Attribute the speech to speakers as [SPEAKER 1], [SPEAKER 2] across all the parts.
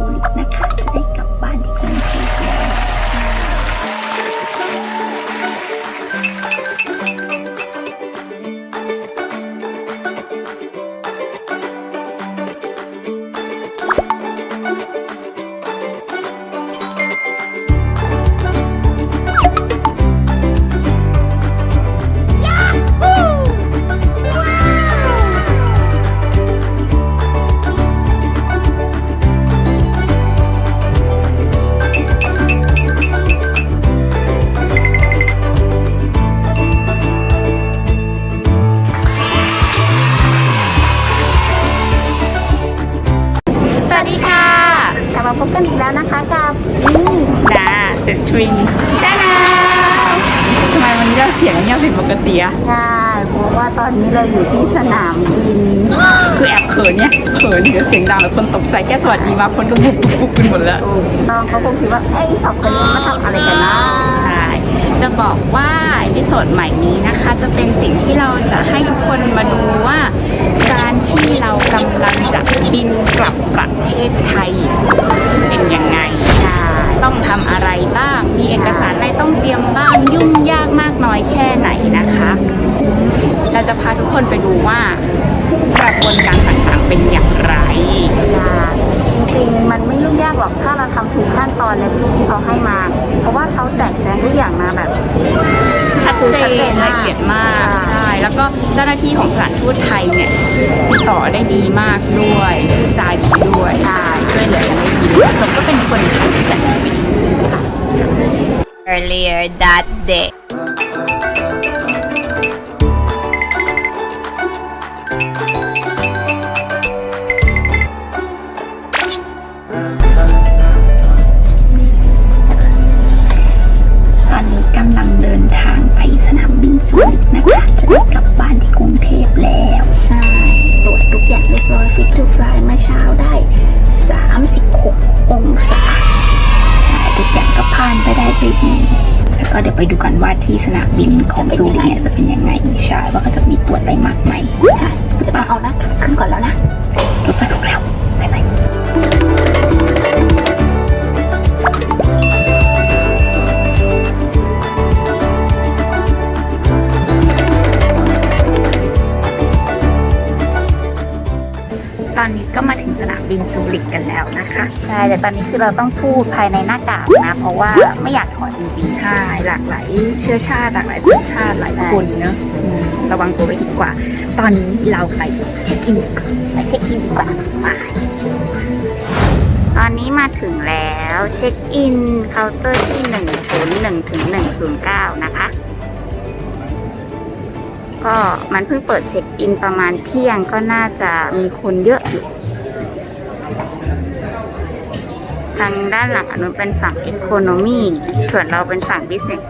[SPEAKER 1] ซูริก
[SPEAKER 2] ผิดปกติอะ
[SPEAKER 1] ใช่เพราะว่าตอนนี้เราอยู่ที่สนามบิน
[SPEAKER 2] คือแอบเขินเนี่ยเขินเดี๋ยวเสียงดังแล้วคนตกใจแค่สวัสดีมาคนก็บุกบุกบุกกันหมดแล้ว
[SPEAKER 1] ถูกต้องเขาคงคิดว่าเอ้ยสองคนนี้มาทำอะไรกันนะ
[SPEAKER 2] ใช่จะบอกว่าเอพิโซดใหม่นี้นะคะ จะเป็นสิ่งที่เราจะให้ทุกคนมาดูว่า การที่เรากำลังจะบินกลับประเทศไทยเป็นยังไง
[SPEAKER 1] ใช่
[SPEAKER 2] ต้องทำอะไรบ้าง มีเอกสารอะไรต้องเตรียมบ้าง ยุ่งยากมากน้อยแค่ไหนนะคะ เราจะพาทุกคนไปดูว่ากระบวนการต่างๆเป็นอย่างไร
[SPEAKER 1] จริงๆ มันไม่ยุ่งยากหรอก ถ้าเราทำถูกขั้นตอนในที่ที่เขาให้มา เพราะว่าเขาแจกแจงทุกอย่างมาแบบ
[SPEAKER 2] ชัดเจนละเอียดมากใช่แล้วก็เจ้าหน้าที่ของสถานทูตไทยเนี่ยติดต่อได้ดีมากด้วยพูดจาดีด้วย
[SPEAKER 1] ใช่
[SPEAKER 2] ช่วยเหลือกันได้ดีด้วยสมก็เป็นคนไทยกันจริง
[SPEAKER 3] earlier that day.
[SPEAKER 1] ก็เดี๋ยวไปดูกันว่าที่สนามบินของซูริกเนี่ยจะเป็นยังไงใช่ว่าเขาจะมีตรวจอะไรมากไหมใช่เดี๋ยวต้องเอาหน้ากากขึ้นก่อนแล้วนะรถไฟออกแล้วบ๊ายบ
[SPEAKER 2] ตอนนี้ก็มาถึงสนามบินซูริกกันแล้วนะคะ
[SPEAKER 1] ใช่แต่ตอนนี้คือเราต้องพูดภายในหน้ากากนะเพราะว่าไม่อยากถอดจริง
[SPEAKER 2] ใช่หลากหลายเชื้อชาติหลากหลายสัญชาติหลายคนเนอะอืมระวังตัวไว้ดีกว่า ตอนนี้เราไปเช็คอินก่อน
[SPEAKER 1] ๆไปเช็คอินดีกว่าไป ตอนนี้มาถึงแล้วเช็คอินเคาน์เตอร์ที่ 101ถึง109 นะคะ ก็ มันเพิ่งเปิดเช็คอินประมาณเที่ยงก็น่าจะมีคนเยอะอยู่ ทางด้านหลังอันนู้นเป็นฝั่ง Economy ส่วนเราเป็นฝั่ง Business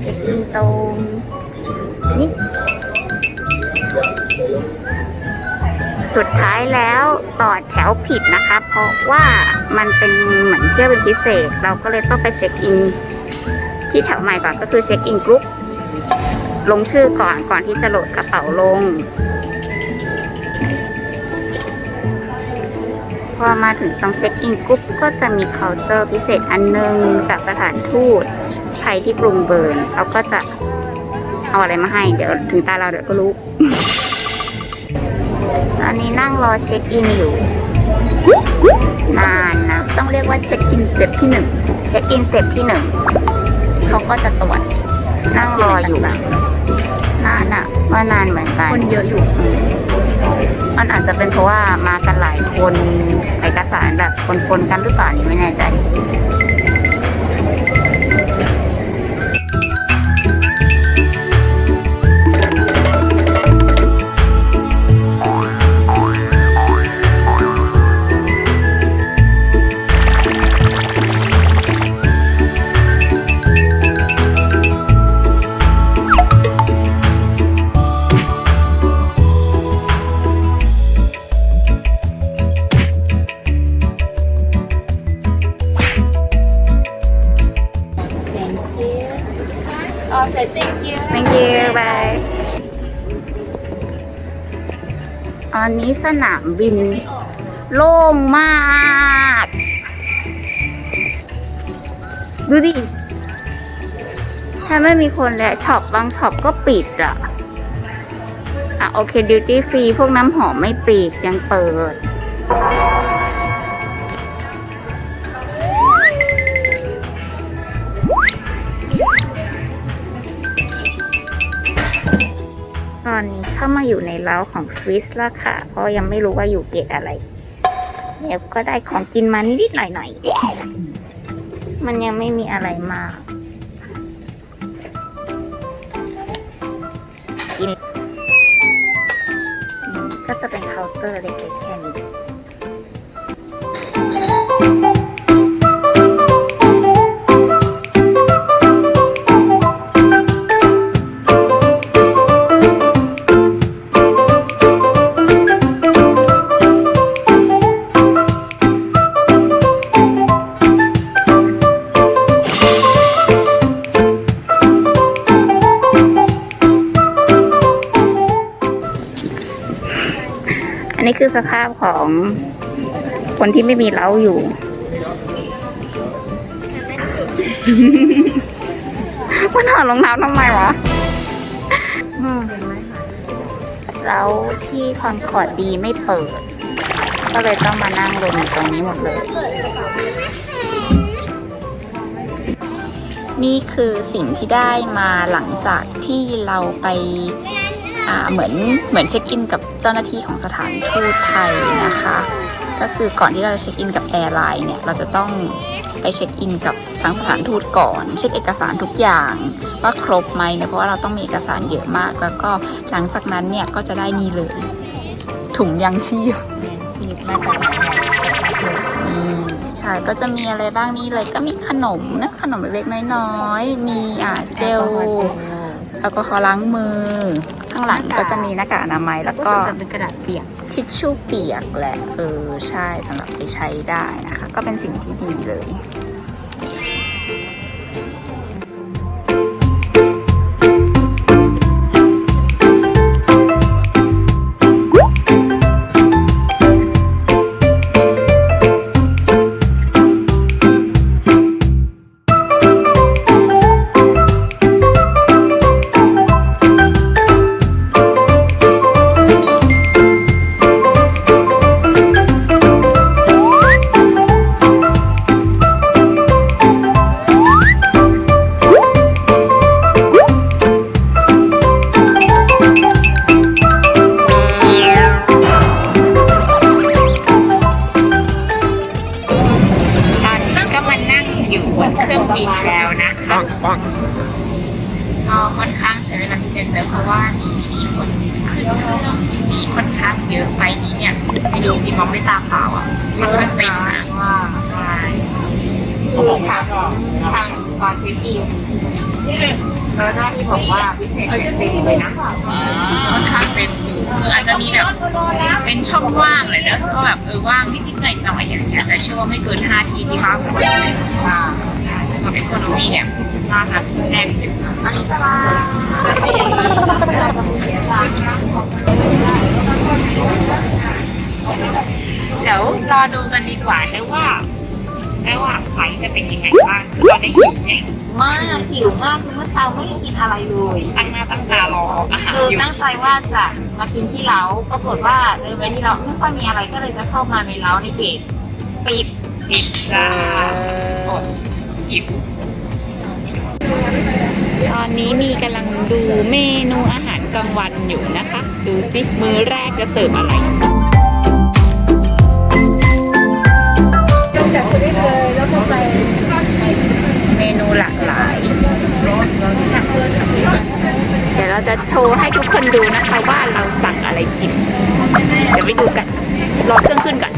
[SPEAKER 1] เช็คอินตรงนี่สุดท้ายแล้วต่อแถ วผิดนะคะ เพราะว่ามันเป็นเหมือนเที่ยวเป็นพิเศษ เราก็เลยต้องไปเช็คอินที่แถวใหม่ก่อนก็คือเช็คอินกรุ๊ปลงชื่อก่อนก่อนที่จะโหลดกระเป๋าลง พอมาถึงตรงเช็คอินกรุ๊ปก็จะมีเคาน์เตอร์พิเศษอันหนึงจากสถานทูตไทยที่กรุงเบิร์นเขาก็จะเอาอะไรมาให้เดี๋ยวถึงตาเราเดี๋ยวก็รู้ ตอนนี้นั่งรอเช็คอินอยู่ นานนะ
[SPEAKER 2] ต้องเรียกว่าเช็คอินสเต็ปที่หนึ่ง
[SPEAKER 1] เช็คอินสเต็ปที่หนึ่ง
[SPEAKER 2] เขาก็จะตรวจ
[SPEAKER 1] นั่งรออยู่
[SPEAKER 2] ต่าง
[SPEAKER 1] นานอะว่านานเหมือนกัน
[SPEAKER 2] ๆคนเยอะอยู่
[SPEAKER 1] มันอาจจะเป็นเพราะว่ามากันหลายคนเอกสารแบบปนๆกันหรือเปล่านี่ไม่แน่ใจ
[SPEAKER 2] I'll say thank you thank you bye อันนี้สนามบินโล่งมาก ดูดิ ถ้าไม่มีคนแล้วช็อปบางช็อปก็ปิดอะอะ โอเคดิวตี้ฟรีพวกน้ำหอมไม่ปิดยังเปิด อนนี้เข้ามาอยู่ในเล้าของสวิสแล้วค่ะ เพราะยังไม่รู้ว่าอยู่เกตอะไร แล้วก็ได้ของกินมานิดๆหน่อยๆ มันยังไม่มีอะไรมาก กิน ก็จะเป็นเคาน์เตอร์เล็กๆแค่นี้ สภาพของคนที่ไม่มีเล้าอยู่ มันถอดรองเท้าทำไมวะแล้วที่คอนคอร์ดดีไม่เปิด ก็เลยต้องมานั่งรวมอยู่ตรงนี้หมดเลย นี่คือสิ่งที่ได้มาหลังจากที่เราไป เหมือนเหมือนเช็คอินกับเจ้าหน้าที่ของสถานทูตไทยนะคะ ก็คือก่อนที่เราจะเช็คอินกับแอร์ไลน์เนี่ย เราจะต้องไปเช็คอินกับทางสถานทูตก่อน เช็คเอกสารทุกอย่าง ว่าครบไหมนะเพราะว่าเราต้องมีเอกสารเยอะมาก แล้วก็หลังจากนั้นเนี่ยก็จะได้นี่เลย ถุงยังชีพ
[SPEAKER 1] ชีพมาจากไหนเนี่ย
[SPEAKER 2] อืมใช่ก็จะมีอะไรบ้างนี่เลยก็มีขนมนะขนมเล็กๆน้อยๆมีอ่าเจลแอลกอฮอล์ล้างมือ ข้างหลังก็จะมีหน้ากากอนามัยแล้วก็
[SPEAKER 1] จะเป็นกระดาษเปียก
[SPEAKER 2] ทิชชู่เปียกแหละเออใช่สำหรับไปใช้ได้นะคะ ก็เป็นสิ่งที่ดีเลย มีค่อนข้างเยอะไปนี้เนี่ยไปดูสิมองด้วยตาเปล่าอะค่อนเต็มนะว่าใช่คือทางทางตอนเช็คอินแล้วเจ้าหน้าที่บอกว่าพิเศษเต็มเลยนะค่อนข้างเต็มอยู่คืออาจจะมีแบบเป็นช่องว่างเลยนะก็แบบเออว่างนิดๆหน่อยๆอย่างเงี้ยแต่เชื่อว่าไม่เกิน5ทีที่มากสุดเลยค่ะซึ่งกับเอคโนมีเนี่ย น่าจะแน่นอยู่อันนี้สบายเดี๋ยวรอดูกันดีกว่าได้ว่าได้ว่าไฟจะเป็นยังไงบ้างคือตอนนี้หิวไง
[SPEAKER 1] มากหิวมากคือเมื่อเช้าไม่ได้กินอะไรเลย
[SPEAKER 2] ตั้งหน้าตั้งตารออาหาร
[SPEAKER 1] คือ
[SPEAKER 2] อยู่
[SPEAKER 1] ตั้งใจว่าจะมากินที่เล้าปรากฏว่าเดินไปที่เล้าไม่ค่อยมีอะไรก็เลยจะเข้ามาในเล้าในเกตปิด
[SPEAKER 2] พิซซ่าอดหิว ตอนนี้มีกำลังดูเมนูอาหารกลางวันอยู่นะคะ ดูซิมื้อแรกจะเสิร์ฟอะไรเมนูหลากหลาย เดี๋ยวเราจะโชว์ให้ทุกคนดูนะคะว่าเราสั่งอะไรกิน เดี๋ยวไปดูกัน รอเครื่องขึ้นก่อน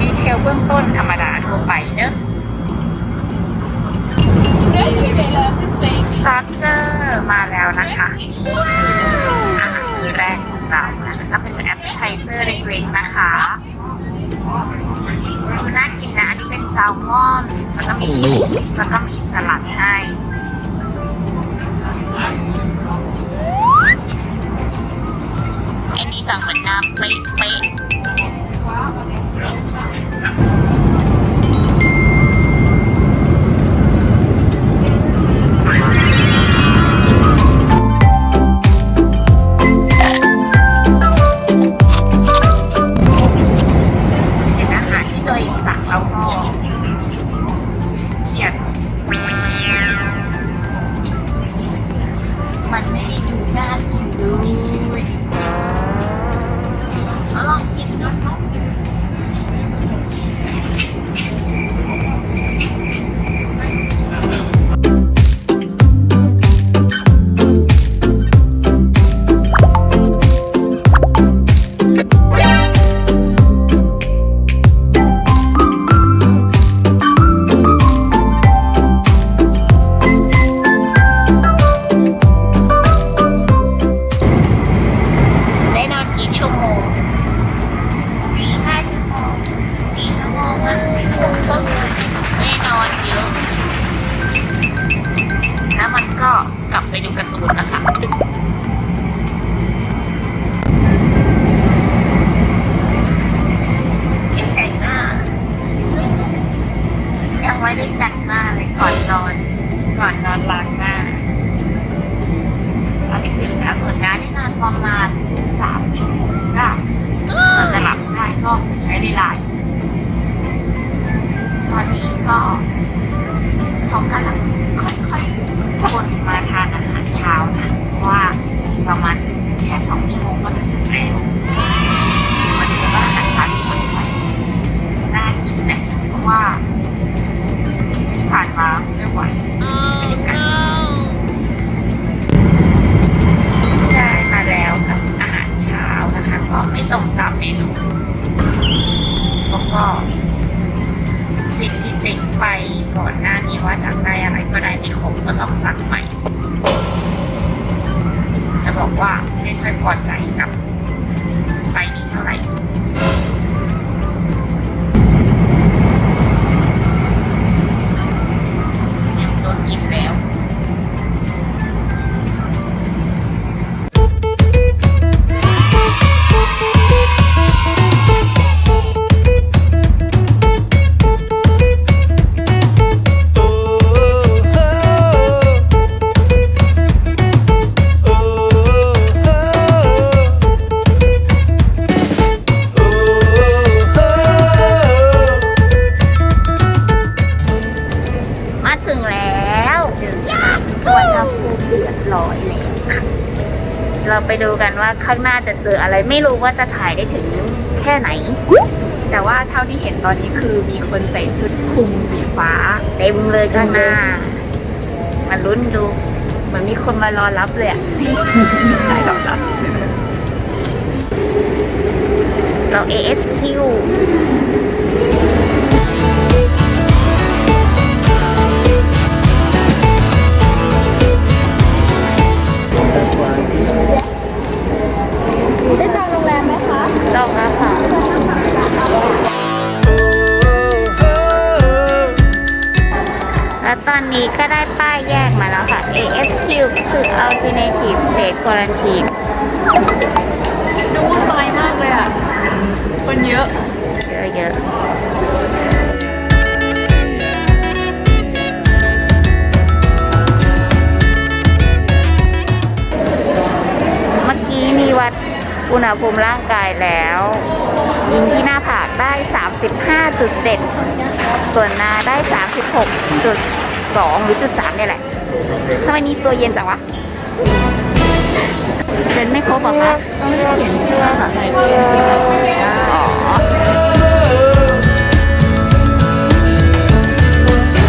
[SPEAKER 2] ดีเทลเบื้องต้นธรรมดาทั่วไปเนอะ สตาร์เตอร์มาแล้วนะคะอาหารมื้อแรกของเรานะคะก็เป็นแอปเปอร์ไทเซอร์เล็กๆนะคะดูน่ากินนะ อันนี้เป็นแซลมอน แล้วก็มีชีสแล้วก็มีสลัดให้อันนี้สั่งเหมือนน้ำเป๊ะๆามสวนภูมิเรียบร้อยแล้วค่ะ เราไปดูกันว่าข้างหน้าจะเจออะไรไม่รู้ว่าจะถ่ายได้ถึงแค่ไหน แต่ว่าเท่าที่เห็นตอนนี้คือมีคนใส่ชุดคลุมสีฟ้าเต็มเลยข้างหน้า มาลุ้นดูเหมือนมีคนมารอรับเลยอะใช่สองตาเรา ASQ นนี้ก็ได้ป้ายแยกมาแล้วค่ะ ASQ คือ Alternative State Quarantine
[SPEAKER 1] ดูวุ่นวายมากเลยอะ คนเยอะ
[SPEAKER 2] เยอะๆเมื่อกี้มีวัดอุณหภูมิร่างกายแล้ว ยิงที่หน้าผากได้ 35.7 ส่วนนาได้ 36.4 สองหรือจุดสามเนี่ยแหละทำไมนี่ตัวเย็นจังวะเซ็นไม่ครบเหรอคะ
[SPEAKER 1] ต้องเขียนชื่อภาษาไทยด้วย
[SPEAKER 2] อ๋อ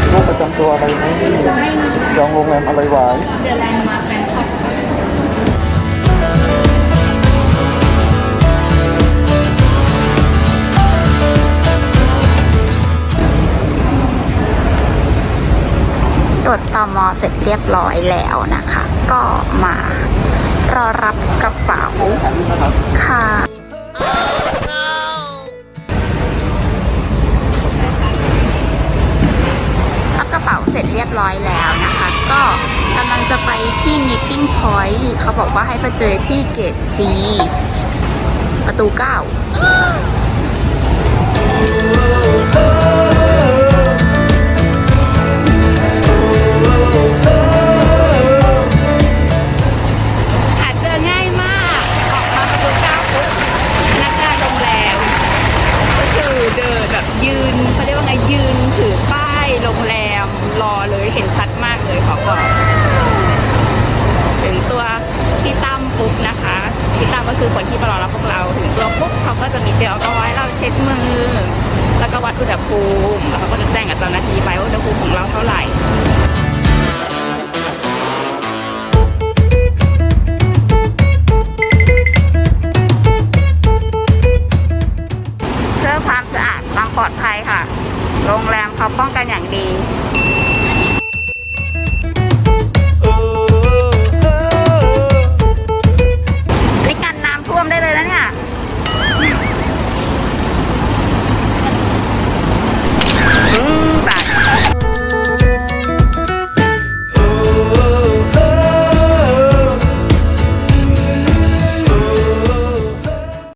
[SPEAKER 3] โรคประจำตัวอะไรไหมไม่มี
[SPEAKER 1] ไม่มี
[SPEAKER 3] จองโรงแรมอะไรไว้
[SPEAKER 1] เดอะแลนด์มา ร์คแบงคอก
[SPEAKER 2] ตรวจตมเสร็จเรียบร้อยแล้วนะคะ ก็มารอรับกระเป๋าค่ะ รับกระเป๋าเสร็จเรียบร้อยแล้วนะคะ ก็กำลังจะไปที่ meeting point เขาบอกว่าให้ไปเจอที่เกต C ประตู9ห